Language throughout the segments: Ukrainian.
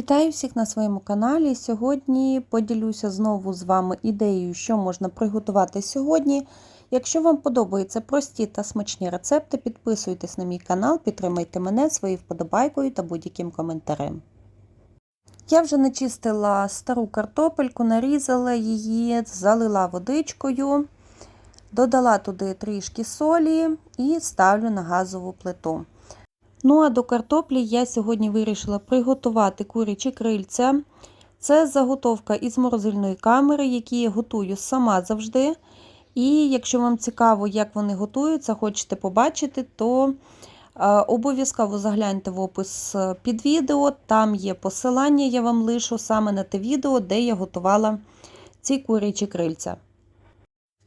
Вітаю всіх на своєму каналі. Сьогодні поділюся знову з вами ідеєю, що можна приготувати сьогодні. Якщо вам подобаються прості та смачні рецепти, підписуйтесь на мій канал, підтримайте мене своєю вподобайкою та будь-яким коментарем. Я вже начистила стару картопельку, нарізала її, залила водичкою, додала туди трішки солі і ставлю на газову плиту. Ну а до картоплі я сьогодні вирішила приготувати курячі крильця. Це заготовка із морозильної камери, які я готую сама завжди. І якщо вам цікаво, як вони готуються, хочете побачити, то обов'язково загляньте в опис під відео. Там є посилання, я вам лишу саме на те відео, де я готувала ці курячі крильця.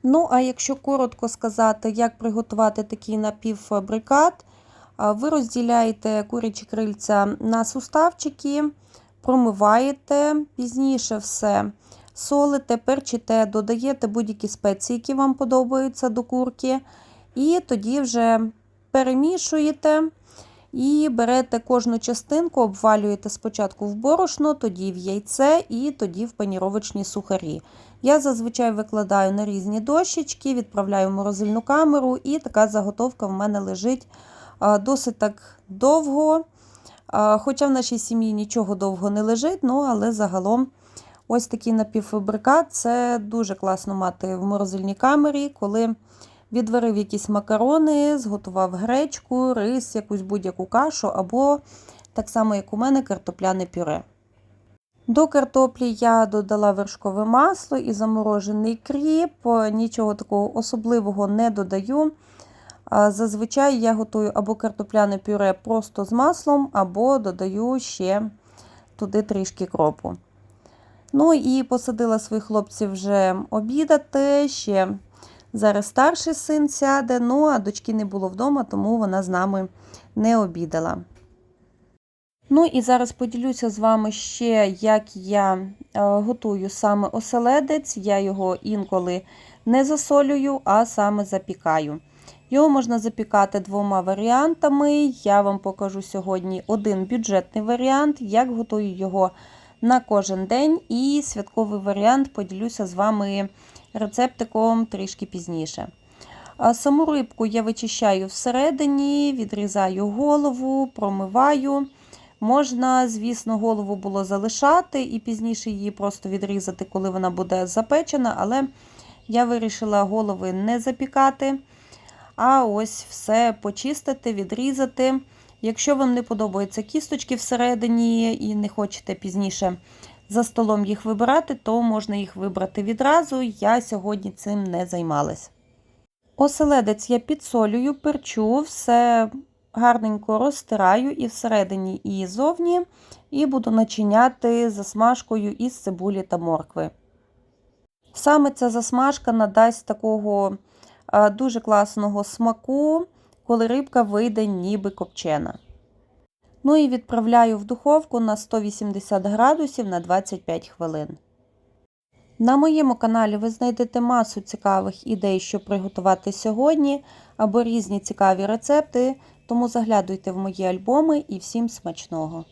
Ну, а якщо коротко сказати, як приготувати такий напівфабрикат, ви розділяєте курячі крильця на суставчики, промиваєте, пізніше все солите, перчите, додаєте будь-які спеції, які вам подобаються до курки. І тоді вже перемішуєте і берете кожну частинку, обвалюєте спочатку в борошно, тоді в яйце і тоді в паніровочні сухарі. Я зазвичай викладаю на різні дощечки, відправляю в морозильну камеру, і така заготовка в мене лежить досить так довго. Хоча в нашій сім'ї нічого довго не лежить, ну але загалом ось такий напівфабрикат це дуже класно мати в морозильній камері, коли відварив якісь макарони, зготував гречку, рис, якусь будь-яку кашу, або так само, як у мене, картопляне пюре. До картоплі я додала вершкове масло і заморожений кріп, нічого такого особливого не додаю. Зазвичай я готую або картопляне пюре просто з маслом, або додаю ще туди трішки кропу. Ну і посадила своїх хлопців вже обідати. Ще зараз старший син сяде, ну а дочки не було вдома, тому вона з нами не обідала. Ну і зараз поділюся з вами ще, як я готую саме оселедець. Я його інколи не засолюю, а саме запікаю. Його можна запікати двома варіантами. Я вам покажу сьогодні один бюджетний варіант, як готую його на кожен день. І святковий варіант поділюся з вами рецептиком трішки пізніше. Саму рибку я вичищаю всередині, відрізаю голову, промиваю. Можна, звісно, голову було залишати і пізніше її просто відрізати, коли вона буде запечена, але я вирішила голови не запікати. А ось все почистити, відрізати. Якщо вам не подобаються кісточки всередині і не хочете пізніше за столом їх вибирати, то можна їх вибрати відразу. Я сьогодні цим не займалась. Оселедець я підсолюю, перчу, все гарненько розтираю і всередині, і зовні, і буду начиняти засмажкою із цибулі та моркви. Саме ця засмажка надасть такого дуже класного смаку, коли рибка вийде ніби копчена. Ну і відправляю в духовку на 180 градусів на 25 хвилин. На моєму каналі ви знайдете масу цікавих ідей, що приготувати сьогодні, або різні цікаві рецепти, тому заглядуйте в мої альбоми і всім смачного!